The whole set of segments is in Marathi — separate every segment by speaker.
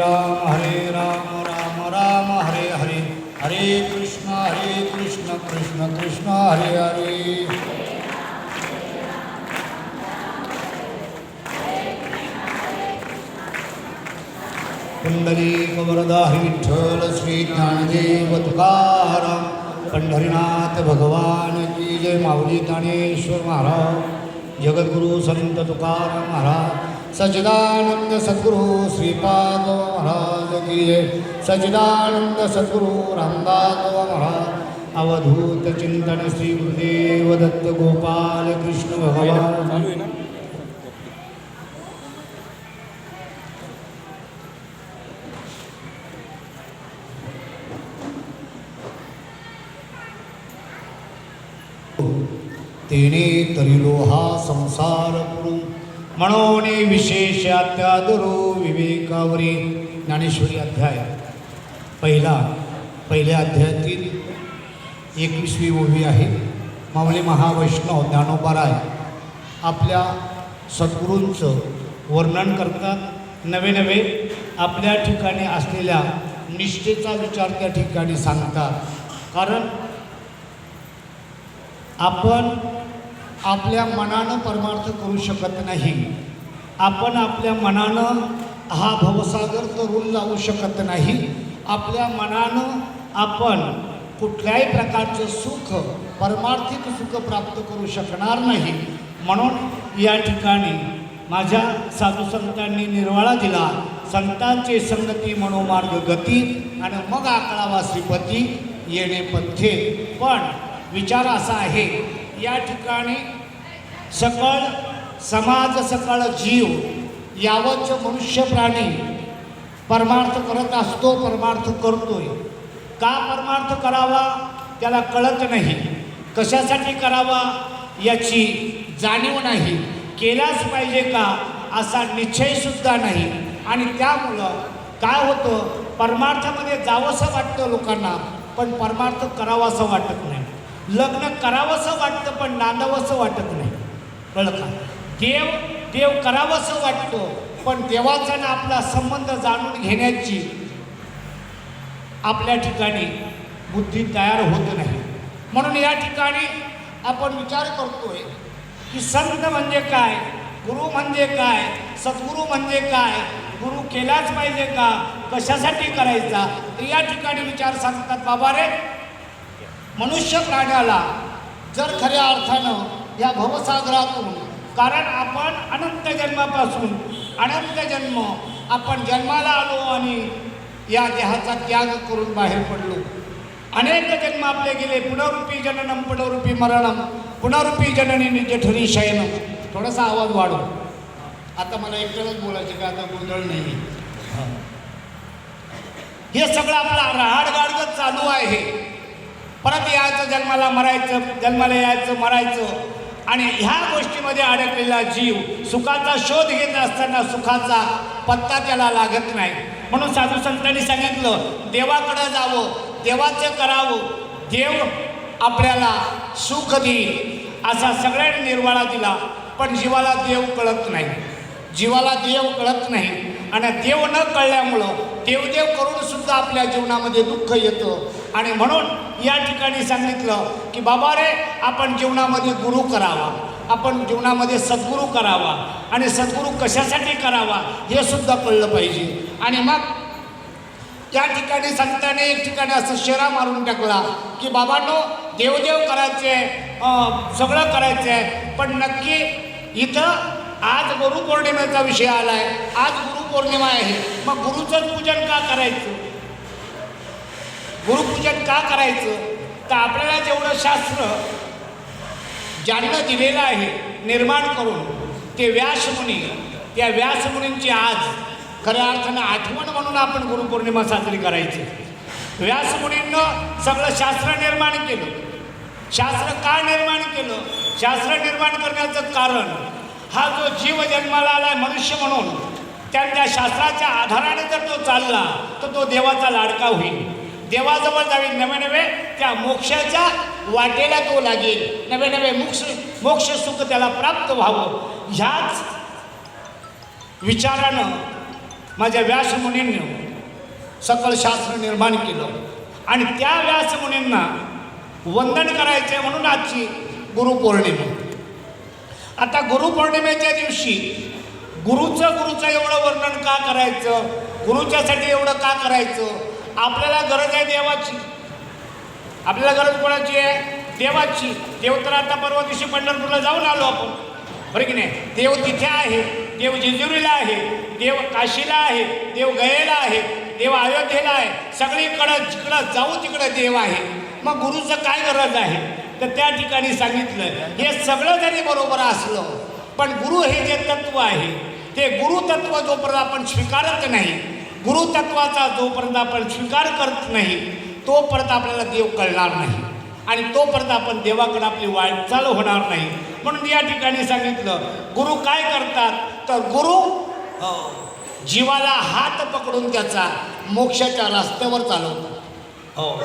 Speaker 1: राम हरे राम राम राम हरे हरे. हरे कृष्ण हरे कृष्ण कृष्ण कृष्ण हरे हरे. पुंडली कवरदा विठ्ठल श्री ज्ञानदेव तुकाराम. पंढरीनाथ भगवान की जय. माऊली ज्ञानेश्वर महाराज. जगद्गुरु संत तुकाराम महाराज. सच्चिदानंद सद्गुरु श्रीपाद महाराज की जय। सच्चिदानंद सद्गुरु रामदास महाराज। अवधूत चिंतन श्री गुरुदेव दत्त गोपाल कृष्ण भगवान। तेने तरिलो हा संसार पुरू। म्हणून विशेष त्यादुरो विवेकावरी ज्ञानेश्वरी अध्याय पहिला पहिल्या अध्यायातील एकवीसवी ओवी आहे. माऊली महावैष्णव ज्ञानोबाराय आपल्या सद्गुरूंचं वर्णन करतात. नवे नवे आपल्या ठिकाणी असलेल्या निष्ठेचा विचार त्या ठिकाणी सांगतात. कारण आपण आपल्या मनानं परमार्थ करू शकत नाही. आपण आपल्या मनानं हा भवसागर तरुण जाऊ शकत नाही. आपल्या मनानं आपण कुठल्याही प्रकारचं सुख परमार्थिक सुख प्राप्त करू शकणार नाही. म्हणून या ठिकाणी माझ्या साधू संतांनी निर्वाळा दिला. संतांचे संगती मनोमार्ग गती आणि मग आकळावा श्रीपती येणे पथ्ये. पण विचार असा आहे या ठिकाणी सकळ समाज सकळ जीव यावच मनुष्य प्राणी परमार्थ करत असतो परमार्थ करतोय. का परमार्थ करावा? त्याला कळत नाही. कशासाठी करावा? याची जाणीव नाही. केलाच पाहिजे का? असा निश्चयसुद्धा नाही. आणि त्यामुळं काय होतं? परमार्थामध्ये जावंसं वाटतं लोकांना पण परमार्थ करावासं वाटत नाही. लग्न करावंसं वाटतं पण नांदावंसं वाटत नाही. कळलं का? देव देव करावंसं वाटतो पण देवाचा ना आपला संबंध जाणून घेण्याची आपल्या ठिकाणी बुद्धी तयार होत नाही. म्हणून या ठिकाणी आपण विचार करतोय की संत म्हणजे काय? गुरु म्हणजे काय? सद्गुरू म्हणजे काय? गुरु केलाच पाहिजे का? कशासाठी करायचा? तर या ठिकाणी विचार सांगतात बाबा रे मनुष्य प्राण्याला जर खऱ्या अर्थानं या भवसागरातून कारण आपण अनंत जन्मापासून अनंत जन्म आपण जन्माला आलो आणि या देहाचा त्याग करून बाहेर पडलो. अनेक जन्म आपले गेले पुनरुपी जननम पुनरुपी मरणम पुनरुपी जननी निजठरी शयनम. थोडासा आवाज वाढव. आता मला एकट्यालाच बोलायचं का? आता गोंधळ नाही. हे सगळं आपला रहाडगाडगत चालू आहे. परत यायचं जन्माला मरायचं जन्माला यायचं मरायचं. आणि ह्या गोष्टीमध्ये अडकलेला जीव सुखाचा शोध घेत असताना सुखाचा पत्ता त्याला लागत नाही. म्हणून साधू संतांनी सांगितलं देवाकडं जावं देवाचं करावं. देव आपल्याला सुख देईल असा सगळ्यांनी निर्वाळा दिला. पण जीवाला देव कळत नाही. जीवाला देव कळत नाही. आणि देव न कळल्यामुळं देवदेव करून सुद्धा आपल्या जीवनामध्ये दुःख येतं. आणि म्हणून या ठिकाणी सांगितलं की बाबा रे आपण जीवनामध्ये गुरु करावा. आपण जीवनामध्ये सद्गुरू करावा. आणि सद्गुरू कशासाठी करावा हे सुद्धा कळलं पाहिजे. आणि मग त्या ठिकाणी संतांनी एक ठिकाणी असं शेरा मारून टाकला की बाबांनो देवदेव करायचे सगळं करायचं आहे पण नक्की इथं आज गुरुपौर्णिमेचा विषय आला आहे आज गुरुपौर्णिमा आहे. मग गुरुचं पूजन का करायचं? गुरुपूजन का करायचं? तर आपल्याला जेवढं शास्त्र ज्यांना दिलेलं आहे निर्माण करून ते व्यासमुनी त्या व्यासमुनींची आज खऱ्या अर्थानं आठवण म्हणून आपण गुरुपौर्णिमा साजरी करायची. व्यासमुनींनं सगळं शास्त्र निर्माण केलं. शास्त्र का निर्माण केलं? शास्त्र निर्माण करण्याचं कारण हा जो जीव जन्माला आलाय मनुष्य म्हणून त्या त्या शास्त्राच्या आधाराने जर तो चालला तर तो देवाचा लाडका होईल. देवाजवळ जावे नवे नवे त्या मोक्षाच्या वाटेला तो लागेल. नवे नवे मोक्ष मोक्ष सुख त्याला प्राप्त व्हावं. ह्याच विचारानं माझ्या व्यासमुनींनी सकल शास्त्र निर्माण केलं. आणि त्या व्यासमुनींना वंदन करायचे म्हणून आजची गुरुपौर्णिमा. आता गुरुपौर्णिमेच्या दिवशी गुरुचं गुरुचं एवढं वर्णन का करायचं? गुरुच्यासाठी एवढं का करायचं? आपल्याला गरज आहे देवाची. आपल्याला गरज कोणाची आहे? देवाची. देव तर आता परवा दिवशी पंढरपूरला जाऊन आलो आपण. बरं की नाही? देव तिथे आहे. देव जेजुरीला आहे. देव काशीला आहे. देव गयेला आहे. देव अयोध्येला आहे. सगळीकडं जिकडं जाऊ तिकडं देव आहे. मग गुरुचं काय गरज आहे? तर त्या ठिकाणी सांगितलं हे सगळं जरी बरोबर असलं पण गुरु हे जे तत्व आहे ते गुरुतत्व जोपर्यंत आपण स्वीकारत नाही गुरुतत्वाचा जोपर्यंत आपण स्वीकार करत नाही तोपर्यंत आपल्याला देव कळणार नाही. आणि तोपर्यंत आपण देवाकडे आपली वाटचाल होणार नाही. म्हणून या ठिकाणी सांगितलं गुरु काय करतात? तर गुरु हो, जीवाला हात पकडून त्याचा मोक्षाच्या रस्त्यावर चालवतो हो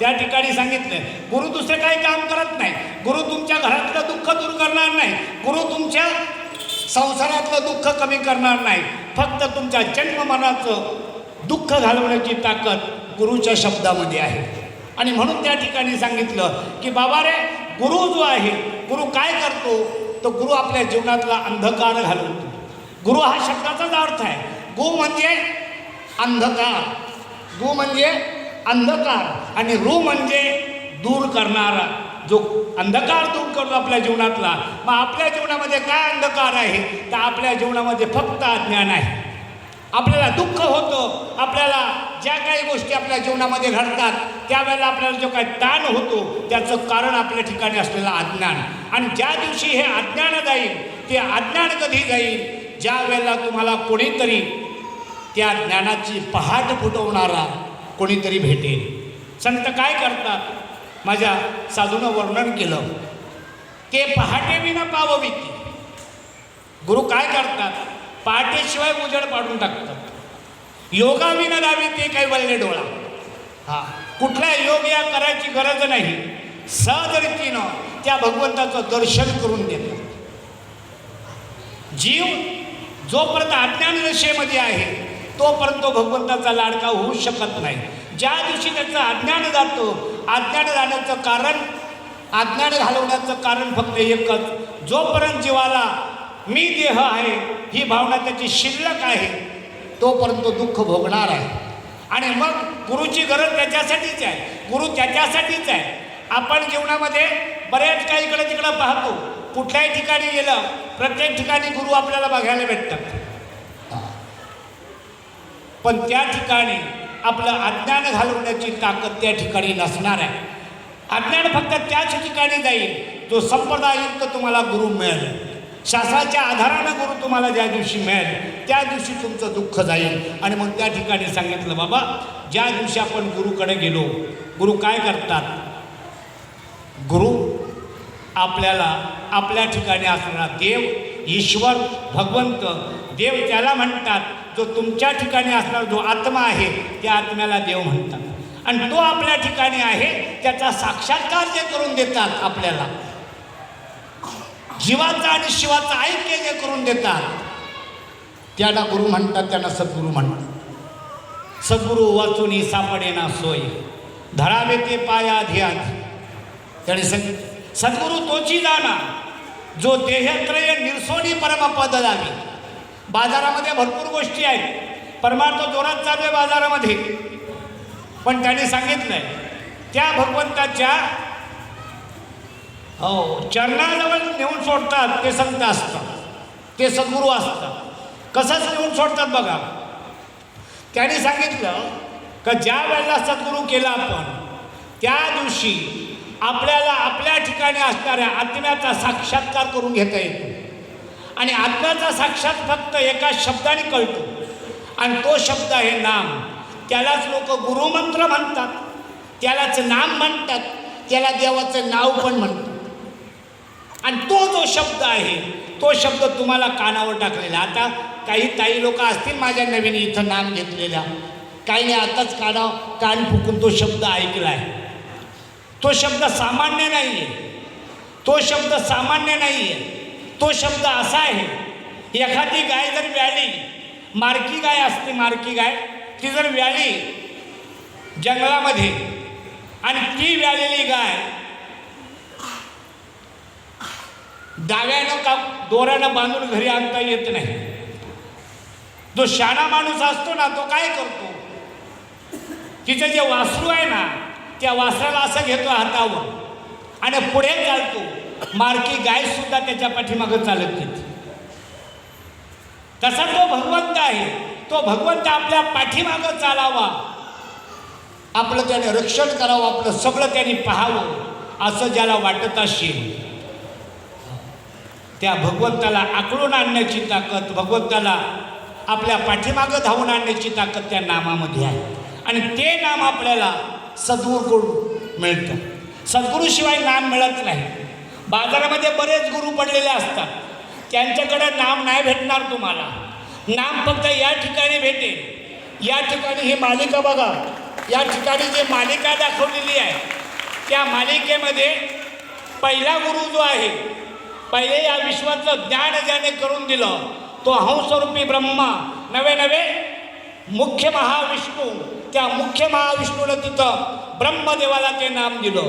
Speaker 1: त्या ठिकाणी सांगितलं गुरु दुसरं काही काम करत नाही. गुरु तुमच्या घरातलं दुःख दूर करणार नाही. गुरु तुमच्या संसारातलं दुःख कमी करणार नाही. फक्त तुमच्या जन्ममनाचं दुःख घालवण्याची ताकद गुरुच्या शब्दामध्ये आहे. आणि म्हणून त्या ठिकाणी सांगितलं की बाबा रे गुरु जो आहे गुरु काय करतो? तो गुरु आपल्या जीवनातला अंधकार घालवतो. गुरु हा शब्दाचाच अर्थ आहे. गु म्हणजे अंधकार. गु म्हणजे अंधकार. आणि रू म्हणजे दूर करणारा. जो अंधकार दूर करतो आपल्या जीवनातला मग आपल्या जीवनामध्ये काय अंधकार आहे? तर आपल्या जीवनामध्ये फक्त अज्ञान आहे. आपल्याला दुःख होतं. आपल्याला ज्या काही गोष्टी आपल्या जीवनामध्ये घडतात त्यावेळेला आपल्याला जो काही ताण होतो त्याचं कारण आपल्या ठिकाणी असलेलं अज्ञान. आणि ज्या दिवशी हे अज्ञान जाईल ते अज्ञान कधी जाईल? ज्या वेळेला तुम्हाला कोणीतरी त्या ज्ञानाची पहाट फुटवणारा कोणीतरी भेटेल. संत काय करतात? माझ्या साधूनं वर्णन केलं. के पहाटे विना पावविती गुरु काय करतात? पहाटेशिवाय उजड पाडून टाकतात. योगाविना दावी ते काही वल्ले डोळा. हा कुठला योग या करायची गरज नाही. सहजरीतीनं त्या भगवंताचं दर्शन करून देतात. जीव जोपर्यंत अज्ञान दशेमध्ये आहे तोपर्यंत तो भगवंताचा लाडका होऊ शकत नाही. ज्या दिवशी त्याचं अज्ञान जातं अज्ञान झाल्याचं कारण अज्ञान घालवण्याचं कारण फक्त एकच. जोपर्यंत जीवाला मी देह आहे ही भावना त्याची शिल्लक आहे तोपर्यंत तो दुःख भोगणार आहे. आणि मग गुरुची गरज त्याच्यासाठीच आहे. गुरु त्याच्यासाठीच आहे. आपण जीवनामध्ये बऱ्याच काही इकडे तिकडं पाहतो. कुठल्याही ठिकाणी गेलं प्रत्येक ठिकाणी गुरु आपल्याला बघायला भेटतात. पण त्या ठिकाणी आपलं अज्ञान घालवण्याची ताकद त्या ठिकाणी नसणार आहे. अज्ञान फक्त त्याच ठिकाणी जाईल जो संप्रदायुक्त तुम्हाला गुरु मिळेल. शास्त्राच्या आधारानं गुरु तुम्हाला ज्या दिवशी मिळेल त्या दिवशी तुमचं दुःख जाईल. आणि मग त्या ठिकाणी सांगितलं बाबा ज्या दिवशी आपण गुरुकडे गेलो गुरु काय करतात? गुरु आपल्याला आपल्या ठिकाणी असणारा देव ईश्वर भगवंत देव त्याला म्हणतात जो तुमच्या ठिकाणी असणारा जो आत्मा आहे त्या आत्म्याला देव म्हणतात. आणि तो आपल्या ठिकाणी आहे त्याचा साक्षात्कार जे करून देतात आपल्याला जीवाचा आणि शिवाचा ऐक्य जे करून देतात त्याला गुरु म्हणतात त्यांना सद्गुरू म्हणतात. सद्गुरू वाचून सापडे ना सोय. धरावे ते पाया ध्यान. त्याने सांगितलं सद्गुरू तोची जाणा. जो देहत्रय निरसोनी परमपद लावी. बाजारामध्ये भरपूर गोष्टी आहेत. परमार्थ जोरात चालू आहे बाजारामध्ये. पण त्याने सांगितलंय त्या भगवंताच्या हो चरणाजवळ नेऊन सोडतात ते संत असतात. ते सद्गुरू असतात. कसंच नेऊन सोडतात बघा. त्याने सांगितलं का ज्या वेळेला सद्गुरू केला आपण त्या दिवशी आपल्याला आपल्या ठिकाणी असणाऱ्या आत्म्याचा साक्षात्कार करून घेता येतो. आणि आत्म्याचा साक्षात फक्त एका शब्दाने कळतो. आणि तो शब्द आहे नाम. त्यालाच लोक गुरुमंत्र म्हणतात. त्यालाच नाम म्हणतात. त्याला देवाचं नाव पण म्हणतात. आणि तो जो शब्द आहे तो शब्द तुम्हाला कानावर टाकलेला. आता काही ताई लोक असतील माझ्या नवीन इथं नाम घेतलेल्या काही नाही आताच काना कान फुकून तो शब्द ऐकला आहे तो शब्द सामान्य नाही आहे तो शब्द सामान्य नाही आहे तो शब्द असा आहे एखादी गाय जर व्याली मारकी गाय असते मारकी गाय ती जर व्याली जंगलामध्ये आणि ती व्यालेली गाय डाव्यानं का दोऱ्यानं बांधून घरी आणता येत नाही. जो शाणा माणूस असतो ना तो काय करतो? तिचं जे वासरू आहे ना त्या वासराला असं घेतो हातावर आणि पुढे चालतो. मारकी गाय सुद्धा त्याच्या पाठीमागं चालत घेते तसा तो भगवंत आहे तो भगवंत आपल्या पाठीमागं चालावा. आपलं त्याने रक्षण करावं आपलं सगळं त्याने पाहावं असं ज्याला वाटत असेल. त्या भगवंताला आकळून आणण्याची ताकद भगवंताला आपल्या पाठीमागं धावून आणण्याची ताकद त्या नामामध्ये आहे. आणि ते नाम आपल्याला सद्गुरूकडून मिळतं. सद्गुरूशिवाय नाम मिळत नाही. बाजारामध्ये बरेच गुरु पडलेले असतात. त्यांच्याकडं नाम नाही भेटणार तुम्हाला. नाम फक्त या ठिकाणी भेटेल. या ठिकाणी ही मालिका बघा. या ठिकाणी जी मालिका दाखवलेली आहे त्या मालिकेमध्ये पहिला गुरु जो आहे पहिले या विश्वाचं ज्ञान ज्याने करून दिलं तो हंसरूपी ब्रह्मा. नवे नवे मुख्य महाविष्णू त्या मुख्य महाविष्णूनं तिथं ब्रह्मदेवाला ते नाम दिलं.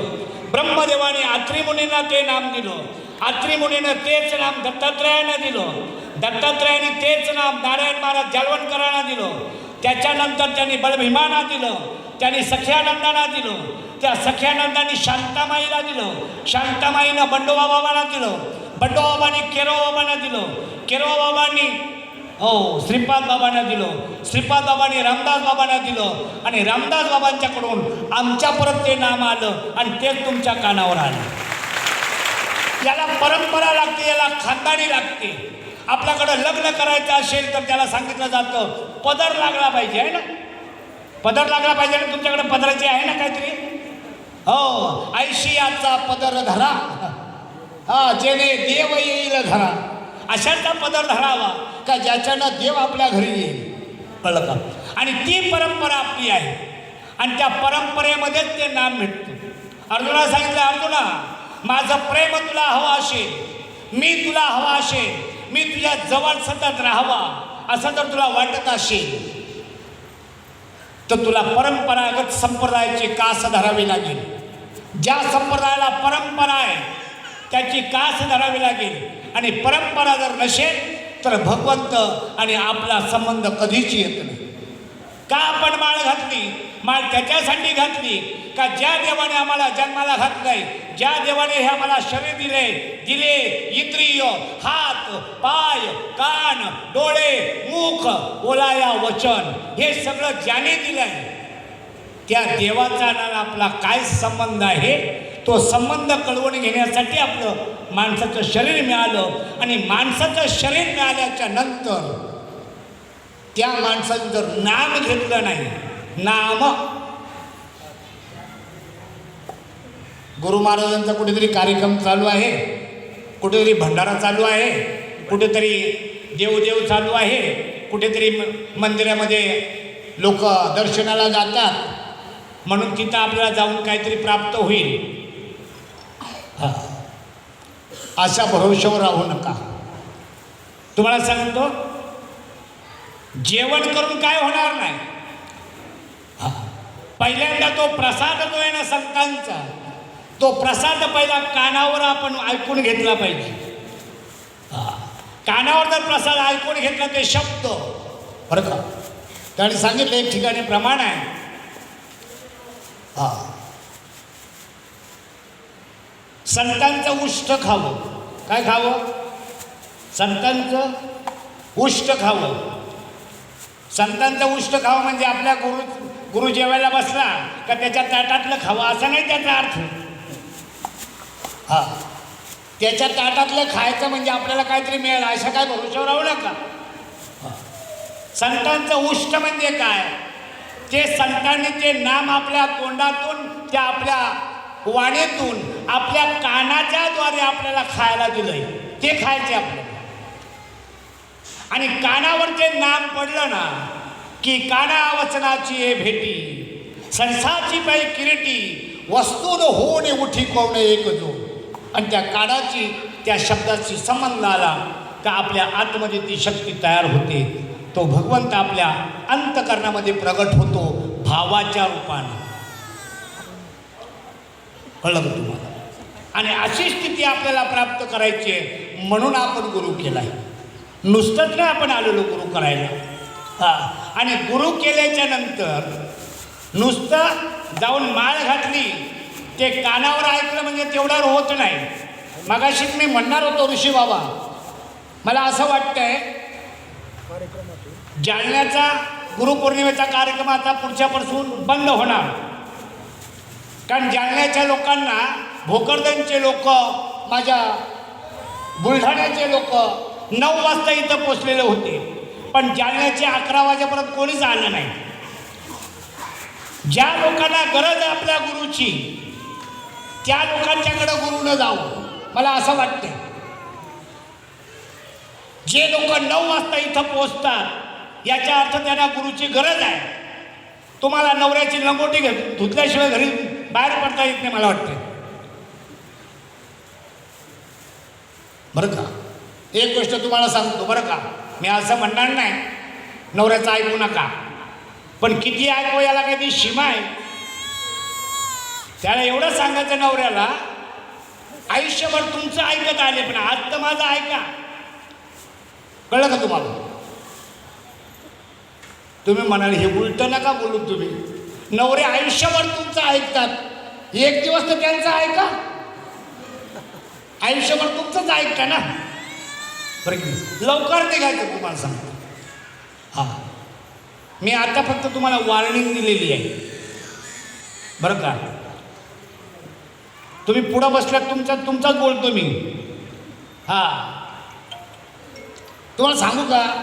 Speaker 1: ब्रह्मदेवाने आत्री मुनींना ते नाम दिलं. आत्री मुनीनं तेच नाम दत्तात्रयानं दिलं. दत्तात्रयाने तेच नाम नारायण महाराज जालवणकरांना दिलं. त्याच्यानंतर त्यांनी बलभीमाना दिलं. त्यांनी सख्यानंदांना दिलं. त्या सख्यानंदांनी शांतामाईला दिलं. शांतामाईनं बंडोबाबाबांना दिलं. बंडोबाबांनी केरोबाबांना दिलं. केरोबाबांनी हो श्रीपाद बाबांना दिलं. श्रीपाद बाबांनी रामदास बाबांना दिलं. आणि रामदास बाबांच्याकडून आमच्या परत ते नाम आलं आणि तेच तुमच्या कानावर आलं. याला परंपरा लागते याला खानदानी लागते. आपल्याकडं लग्न करायचं असेल तर त्याला सांगितलं जातं पदर लागला पाहिजे आहे ना? पदर लागला पाहिजे ना तुमच्याकडे पदराची आहे ना काहीतरी? हो ऐशियाचा पदर धरा. हा जेणे देव येईल धरा. अशाचा पदर धरावा का ज्याच्यानं देव आपल्या घरी येईल? कळलं का? आणि ती परंपरा आपली आहे. आणि त्या परंपरेमध्येच ते नाम भेटतं. अर्जुना सांगितलं अर्जुना माझं प्रेम तुला हवं असेल मी तुला हवा असेल मी तुझ्या जवळ सतत राहावा असं जर तुला वाटत असेल तर तुला परंपरागत संप्रदायाची कास धरावी लागेल. ज्या संप्रदायाला परंपरा आहे त्याची कास धरावी लागेल. आणि परंपरा जर नसेल तर भगवंत आणि आपला संबंध कधीच येत नाही. का आपण माळ घातली? माळ त्याच्यासाठी घातली? का ज्या देवाने आम्हाला जन्माला घातलंय ज्या देवाने हे आम्हाला शरीर दिले दिले? इंद्रिय हात पाय कान डोळे मुख बोलाया वचन हे सगळं ज्याने दिलंय त्या देवाचा आपला काय संबंध आहे? तो संबंध कळवून घेण्यासाठी आपलं माणसाचं शरीर मिळालं. आणि माणसाचं शरीर मिळाल्याच्या नंतर त्या माणसाचं जर नाम घेतलं नाही नाम. गुरु महाराजांचा कुठेतरी कार्यक्रम चालू आहे कुठेतरी भंडारा चालू आहे कुठेतरी देवदेव चालू आहे कुठेतरी म- मंदिरामध्ये लोक दर्शनाला जातात. म्हणून तिथं आपल्याला जाऊन काहीतरी प्राप्त होईल. हा. अशा भरोशावर राहू नका. तुम्हाला सांगतो जेवण करून काय होणार नाही? हां. पहिल्यांदा तो प्रसाद जो आहे ना संतांचा तो प्रसाद पहिला कानावर आपण ऐकून घेतला पाहिजे. कानावर जर प्रसाद ऐकून घेतला ते शब्द बरं का? त्याने सांगितलं एक ठिकाणी प्रमाण आहे. हा. संतांचं उष्ट खावं. काय खावं? संतांचं उष्ट खावं. संतांचं उष्ट खावं म्हणजे आपल्या गुरु गुरु जेवायला बसला का त्याच्या ताटातलं खावं? असा नाही त्याचा अर्थ. हा. त्याच्या ताटातलं खायचं म्हणजे आपल्याला काहीतरी मिळेल. अशा काय भरोशावर राहू नका. संतांचं उष्ट म्हणजे काय? ते संतांनी ते नाम आपल्या तोंडातून त्या आपल्या वाणीतून आपल्या कानाच्या द्वारे आपल्याला खायला दिलंय. ते खायचे आपल्याला. आणि कानावर जे नाम पडलं ना की काना वचनाची हे भेटी संसाची पायी किरीटी वस्तून होणे उठी कोवणे एक जो आणि त्या कानाची त्या शब्दाशी संबंध आला तर आपल्या आतमध्ये ती शक्ती तयार होते तो भगवंत आपल्या अंतकरणामध्ये प्रगट होतो भावाच्या रूपानं. कळलं का तुम्हाला? आणि अशी स्थिती आपल्याला प्राप्त करायची आहे म्हणून आपण गुरु केला आहे नुसतंच नाही आपण आलेलो गुरु करायला. हां. आणि गुरु केल्याच्यानंतर नुसतं जाऊन माळ घातली ते कानावर ऐकलं म्हणजे तेवढ्यावर होत नाही. मगाशीच मी म्हणणार होतो ऋषी बाबा मला असं वाटतंय जालन्याचा गुरुपौर्णिमेचा कार्यक्रम आता पुढच्यापासून बंद होणार. कारण जालन्याच्या लोकांना भोकरदनचे लोक माझ्या बुलढाण्याचे लोक नऊ वाजता इथं पोचलेले होते. पण जालन्याचे अकरा वाजेपर्यंत कोणीच आलं नाही. ज्या लोकांना गरज आहे आपल्या गुरुची त्या लोकांच्याकडे गुरुनं जाऊ मला असं वाटतं जे लोक नऊ वाजता इथं पोचतात याचा अर्थ त्यांना गुरुची गरज आहे. तुम्हाला नवऱ्याची लंगोटी घे धुतल्याशिवाय घरी बाहेर पडता येत नाही मला वाटतं बरं का? एक गोष्ट तुम्हाला सांगतो बरं का? मी असं म्हणणार नाही नवऱ्याचं ऐकू नका. पण किती ऐकू याला काही ती सीमा आहे. त्याला एवढं सांगायचं नवऱ्याला आयुष्यभर तुमचं ऐकत आले पण आज तर माझं ऐका. कळलं का तुम्हाला? तुम्ही म्हणाल हे उलट नका बोलू तुम्ही. नवरे आयुष्यभर तुमचं ऐकतात. एक दिवस तर त्यांचं ऐका. आयुष्यभर तुमचंच ऐकता ना? बरं की लवकर निघायचं तुम्हाला सांगतो. हां. मी आता फक्त तुम्हाला वॉर्निंग दिलेली आहे. बरं का? तुम्ही पुढं बसल्यात तुमचा तुमचाच बोलतो मी. हां. तुम्हाला सांगू का?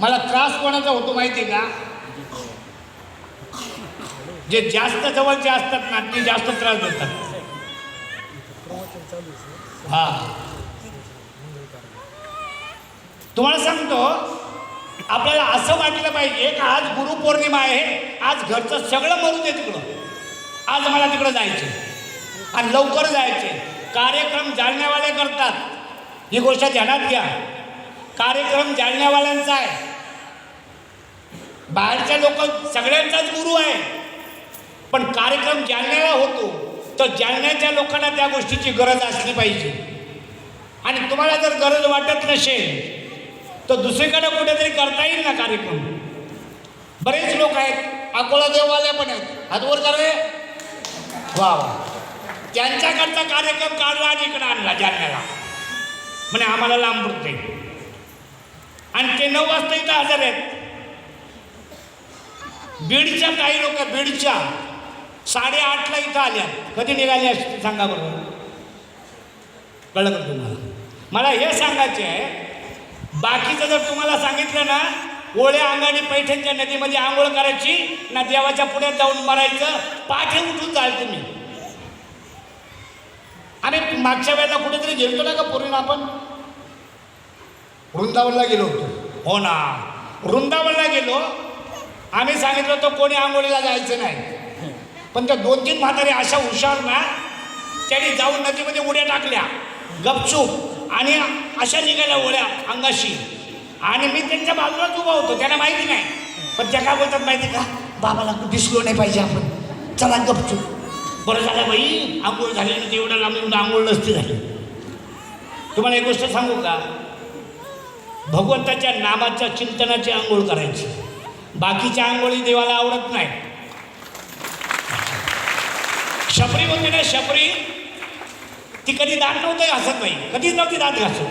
Speaker 1: मला त्रास कोणाचा होतो माहिती आहे का? जे जास्त जवळचे असतात ना ते जास्त त्रास देतात. हा. तुम्हाला सांगतो आपल्याला असं वाटलं पाहिजे की आज गुरुपौर्णिमा आहे आज घरचं सगळं मरू दे तिकडं. आज मला तिकडं जायचे आणि लवकर जायचे कार्यक्रम जाळण्यावाले करतात. ही गोष्ट ध्यानात घ्या. कार्यक्रम जाळण्यावाल्यांचा आहे. बाहेरच्या लोक सगळ्यांचाच गुरु आहे. पण कार्यक्रम जालन्याला होतो तर जालन्याच्या लोकांना त्या गोष्टीची गरज असली पाहिजे. आणि तुम्हाला जर गरज वाटत नसेल तर दुसरीकडे कुठेतरी करता येईल ना कार्यक्रम. बरेच लोक आहेत अकोला देवालय पण आहेत. हातवर करे. वा वा. त्यांच्याकडचा कार्यक्रम काढला आणि इकडे आणला जालन्याला म्हणे आम्हाला लांब पडते आणि ते नऊ वाजता इथं हजर आहेत. बीडच्या काही लोक बीडच्या. साडेआठला इथं आल्या. कधी निघाली असते सांगा बरोबर कळलं का तुम्हाला? मला हे सांगायचे आहे बाकीचं जर तुम्हाला सांगितलं ना ओळ्या अंगाने पैठणच्या नदीमध्ये आंघोळ करायची ना देवाच्या पुढ्यात जाऊन मरायचं पाठे उठून जाल तुम्ही. आम्ही मागच्या वेळेला कुठेतरी गेलतो ना का पूर्वी आपण? वृंदावनला गेलो होतो. हो ना. वृंदावनला गेलो. आम्ही सांगितलं होतं कोणी आंघोळीला जायचं नाही. पण त्या दोन तीन म्हातारे अशा हुशार ना त्यांनी जाऊन नदीमध्ये उड्या टाकल्या गपचूप. आणि अशा निघाल्या ओळ्या अंगाशी. आणि मी त्यांच्या बाजूलाच उभा होतो त्यांना माहिती नाही. पण त्या काय बोलतात माहिती का? बाबाला दिसलो नाही पाहिजे आपण. चला गपचूप. बरं झालं बाई आंघोळ झाली आणि एवढ्या लांब येऊन आंघोळ नसती झाली. तुम्हाला एक गोष्ट सांगू का? भगवंताच्या नामाच्या चिंतनाची आंघोळ करायची. बाकीच्या आंघोळी देवाला आवडत नाही. शबरी होती ना शबरी ती कधी दात नव्हतं घासत नाही. कधीच नव्हती दात घासत.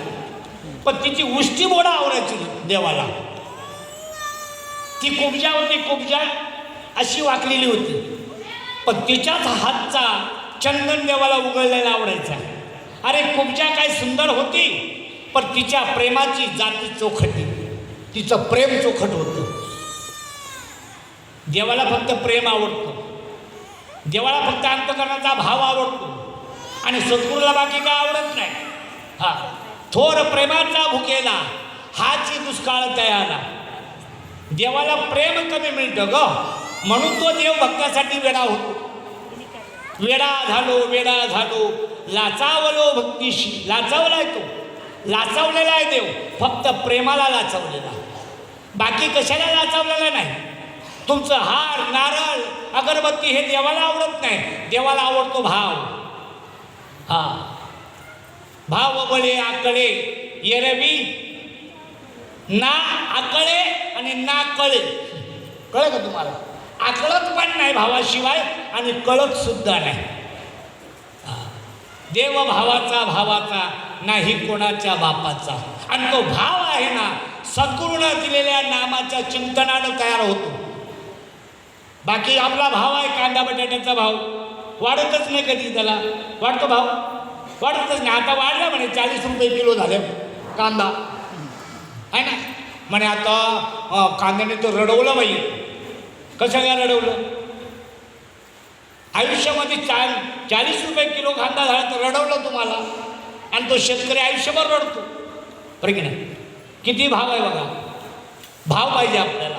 Speaker 1: पण तिची उष्टी बोडा आवडायची देवाला. ती कुबजा होती कुबजा अशी वाकलेली होती. पण तिच्याच हातचा चंदन देवाला उघडलेला आवडायचा. अरे कुबजा काय सुंदर होती पण तिच्या प्रेमाची जाती चोखटी. तिचं प्रेम चोखट होतं. देवाला फक्त प्रेम आवडतं. देवाला फक्त अंतकरणाचा भाव आवडतो. आणि सद्गुरूला बाकी काय आवडत नाही. हा थोर प्रेमाचा भुकेला हाची दुष्काळ तयाला देवाला प्रेम कमी मिळतं ग. म्हणून तो देव भक्तासाठी वेडा होतो. वेडा झालो वेडा झालो. लाचावलो भक्तीशी. लाचावलाय तो. लाचावलेला आहे देव. फक्त प्रेमाला लाचावलेला. बाकी कशाला लाचावलेला नाही? तुमचं हार नारळ अगरबत्ती हे देवाला आवडत नाही. देवाला आवडतो भाव. हा. भाव बळे आकडे येरवी ना आकळे आणि ना कळे. कळलं का तुम्हाला? आकळत पण नाही भावाशिवाय आणि कळत सुद्धा नाही. देव भावाचा भावाचा नाही कोणाच्या बापाचा. आणि तो भाव आहे ना सद्गुरूनं दिलेल्या नामाच्या चिंतनानं तयार होतो. बाकी आपला भाव आहे कांदा बटाट्याचा भाव. वाढतच नाही कधी त्याला. वाढतो भाव? वाढतच नाही. आता वाढला म्हणे चाळीस रुपये किलो झाले. कांदा. आहे ना? म्हणे आता कांद्याने तो रडवलं बाई. कसं काय रडवलं? आयुष्यामध्ये चा चाळीस रुपये किलो कांदा झाला तर रडवलं तुम्हाला. आणि तो शेतकरी आयुष्यभर रडतो. बरं की नाही? किती भाव आहे बघा. भाव पाहिजे आपल्याला.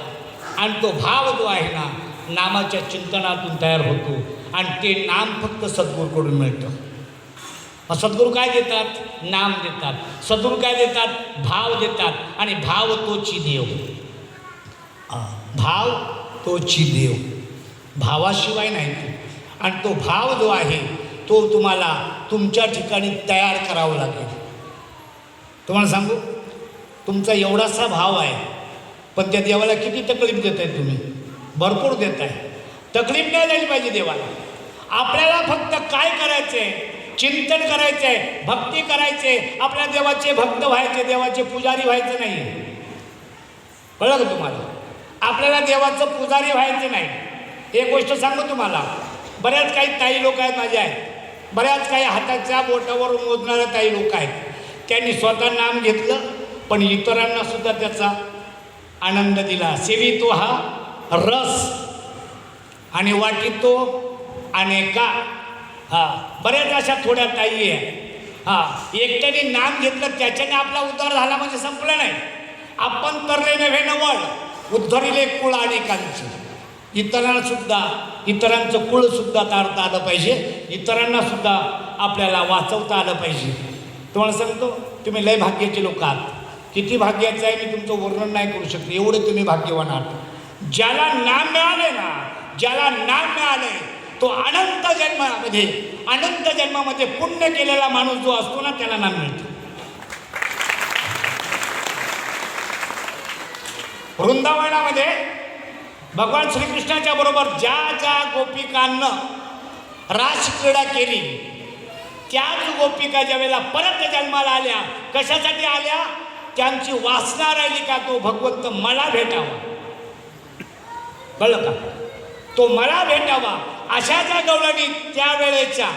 Speaker 1: आणि तो भाव जो आहे ना नामाच्या चिंतनातून तयार होतो. आणि ते नाम फक्त सद्गुरूकडून मिळतं. मग सद्गुरू काय देतात? नाम देतात. सद्गुरू काय देतात? भाव देतात. आणि भाव तोची देव. भाव तोची देव. भावाशिवाय नाही तो. आणि तो भाव जो आहे तो तुम्हाला तुमच्या ठिकाणी तयार करावा लागेल. तुम्हाला सांगू? तुमचा एवढासा भाव आहे. पण त्या देवाला किती तकलीफ देत आहे तुम्ही? भरपूर देत आहे. तकलीफ नाही झाली पाहिजे देवाला. आपल्याला फक्त काय करायचं आहे चिंतन करायचं आहे भक्ती करायचे आहे आपल्या देवाचे भक्त व्हायचे देवाचे पुजारी व्हायचं नाही. कळलं तुम्हाला? आपल्याला देवाचं पुजारी व्हायचं नाही. एक गोष्ट सांगू तुम्हाला. बऱ्याच काही ताई लोक आहेत माझ्या आहेत. बऱ्याच काही हाताच्या बोटावर मोजणाऱ्या ताई लोक आहेत. त्यांनी स्वतः नाम घेतलं पण इतरांना सुद्धा त्याचा आनंद दिला. सेवितो हा रस आणि वाटितो अनेका हा बऱ्याच अशा थोड्या ताई आहे. हा एकट्याने नाम घेतलं त्याच्याने आपला उद्धार झाला म्हणजे संपलं नाही. आपण तरले नव्हे नवड उद्धरिले कुळ अनेकांची. इतरांना सुद्धा इतरांचं कुळ सुद्धा तारता आलं पाहिजे. इतरांना सुद्धा आपल्याला वाचवता आलं पाहिजे. तुम्हाला सांगतो तुम्ही लय भाग्याचे लोक आहात. किती भाग्याचं आहे मी तुमचं वर्णन नाही करू शकत. एवढे तुम्ही भाग्यवान आहात. ज्याला नाम मिळाले ना ज्याला नाम मिळाले तो अनंत जन्मामध्ये अनंत जन्मामध्ये पुण्य केलेला माणूस जो असतो ना त्याला नाम मिळतो. वृंदावनामध्ये भगवान श्रीकृष्णाच्या बरोबर ज्या ज्या गोपिकांनं रासक्रीडा केली त्याच गोपिका ज्या वेळेला परत जन्माला आल्या कशासाठी आल्या? त्यांची वासना राहिली का तो? भगवंत मला भेटावा. कळलं का तो मला भेटावा अशा ज्या गवळणी त्यावेळेच्या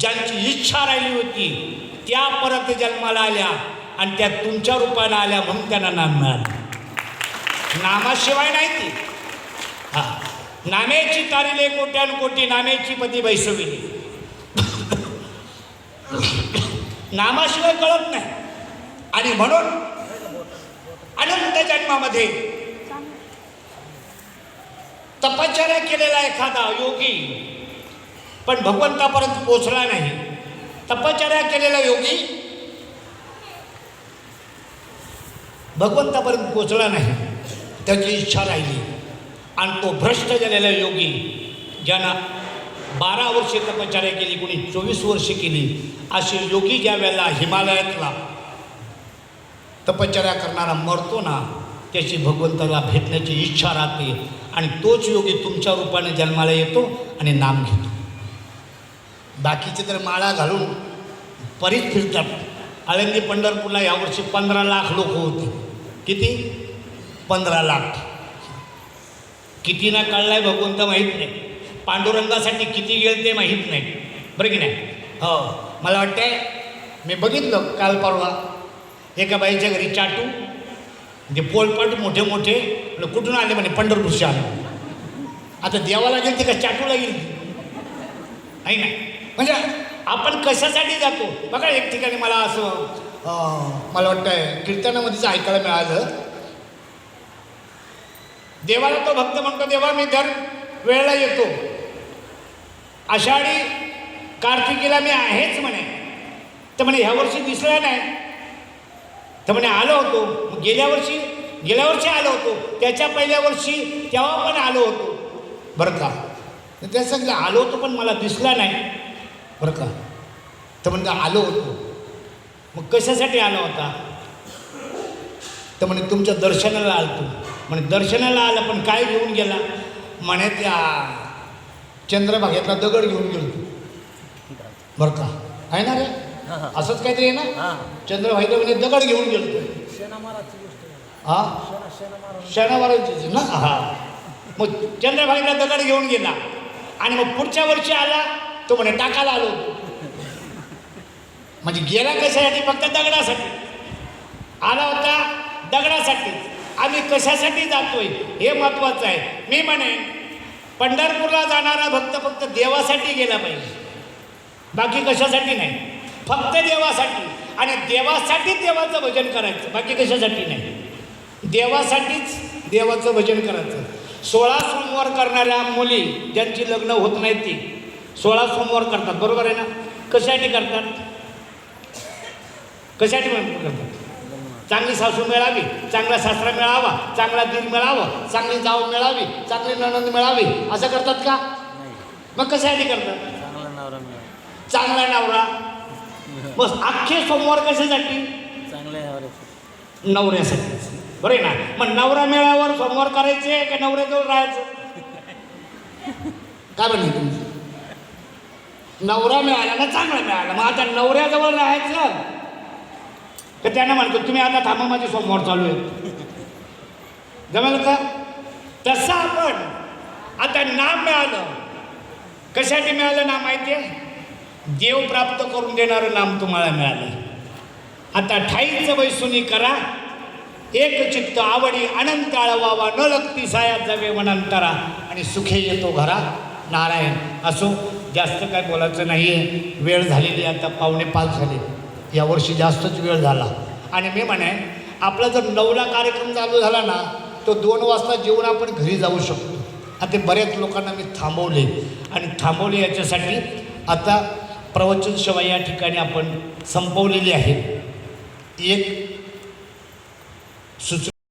Speaker 1: ज्यांची इच्छा राहिली होती त्या परत जन्माला आल्या आणि त्या तुमच्या रूपानं आल्या म्हणून त्यांना नाम मिळालं. नामाशिवाय नाही ती. हा. नामेची तारिले कोट्यान कोटी नामेची पती बैसविली नामाशिवाय कळत नाही. आणि म्हणून अनंत जन्मामध्ये तपश्चर्या केलेला एखादा योगी पण भगवंतापर्यंत पोचला नाही. तपश्चर्या केलेला योगी भगवंतापर्यंत पोचला नाही. त्याची इच्छा राहिली. आणि तो भ्रष्ट झालेला योगी ज्यानं बारा वर्षे तपश्चर्या केली कोणी चोवीस वर्षे केली असे योगी ज्या वेळेला हिमालयातला तपश्चर्या करणारा मरतो ना त्याची भगवंताला भेटण्याची इच्छा राहते आणि तोच योगी तुमच्या रूपाने जन्माला येतो आणि नाम घेतो. बाकीचे तर माळा घालून परीत फिरतात. आळंदी पंढरपूरला यावर्षी पंधरा लाख लोक होते. किती? पंधरा लाख. किती ना कळलाय भगवंत माहीत नाही. पांडुरंगासाठी किती गेल ते माहीत नाही. बरं की नाही? हो. मला वाटतंय मी बघितलं काल परवा. एका बाईच्या घरी चाटू म्हणजे ते पोलपाट मोठे मोठे कुठून आले म्हणे? पंढरपूरचे आले. आता देवाला गेली ते का? चाटूला गेली आहे ना? म्हणजे आपण कशासाठी जातो? बघा एक ठिकाणी मला असं मला वाटतंय कीर्तनामध्येच ऐकायला मिळालं. देवाला तो भक्त म्हणतो देवा मी दर वेळेला येतो. आषाढी कार्तिकीला मी आहेच म्हणे. तर म्हणे ह्या वर्षी दिसला नाही. तर म्हणे आलो होतो. मग गेल्या वर्षी गेल्या वर्षी आलो होतो. त्याच्या पहिल्या वर्षी तेव्हा पण आलो होतो. बरं का? तर त्या सांगितलं आलो होतो पण मला दिसला नाही. बरं का? तर म्हणजे आलो होतो. मग कशासाठी आला होता तर म्हणे तुमच्या दर्शनाला आलो म्हणे दर्शनाला आला पण काय घेऊन गेला? म्हणे त्या चंद्रभागेतला दगड घेऊन गेलो. बरं का? आहे ना रे? असंच काहीतरी आहे ना? म्हणजे दगड घेऊन गेलो हा? शनिवाराची ना? हा. मग चंद्रभागेतला दगड घेऊन गेला. आणि मग पुढच्या वर्षी आला तो म्हणे टाकायला आलो. म्हणजे गेला कशासाठी? फक्त दगडासाठी. आला होता दगडासाठी. आम्ही कशासाठी जातोय? हे महत्वाचं आहे. मी म्हणेन पंढरपूरला जाणारा भक्त फक्त देवासाठी गेला पाहिजे. बाकी कशासाठी नाही? फक्त देवासाठी. आणि देवासाठीच देवाचं भजन करायचं. बाकी कशासाठी नाही. देवासाठीच देवाचं भजन करायचं. सोळा सोमवार करणाऱ्या मुली ज्यांची लग्न होत नाहीत ती सोळा सोमवार करतात. बरोबर आहे ना? कशासाठी करतात? कशासाठी करतात? चांगली सासू मिळावी चांगला सासरा मिळावा चांगला दीर मिळावा चांगली जाऊ मिळावी चांगली नणंद मिळावी असं करतात का? मग कशासाठी करतात?
Speaker 2: चांगला नवरा
Speaker 1: बस अख्खे सोमवार कशासाठी?
Speaker 2: नवऱ्याचं
Speaker 1: नवऱ्यासाठी. बरे ना? मग नवरा मिळाल्यावर सोमवार करायचे का नवऱ्याजवळ राहायचं? काय म्हणणे तुम्ही नवरा मिळाला ना चांगला मिळाला. मग आता नवऱ्याजवळ राहायचं? तर त्यांना म्हणतो तुम्ही आता थांबा माझे सोमवार चालू आहे जमेल का? तसं आपण आता नाम मिळालं. कशासाठी मिळालं नाम माहिती आहे? देव प्राप्त करून देणारं नाम तुम्हाला मिळालं. आता ठाईचं बैसुनी करा. एक चित्त आवडी अनंत आळवावा न लगती साया जवे म्हणंतरा आणि सुखे येतो घरा. नारायण असो जास्त काय बोलायचं नाही आहे वेळ झालेली आहे, आता पावणे पाच झाले. यावर्षी जास्तच वेळ झाला. आणि मी म्हणे आपला जर नवला कार्यक्रम चालू झाला ना तो दोन वाजता जेवून आपण घरी जाऊ शकतो. आता बऱ्याच लोकांना मी थांबवले. आणि थांबवले याच्यासाठी आता प्रवचन सेवा या ठिकाणी आपण संपवलेली आहे. एक सुच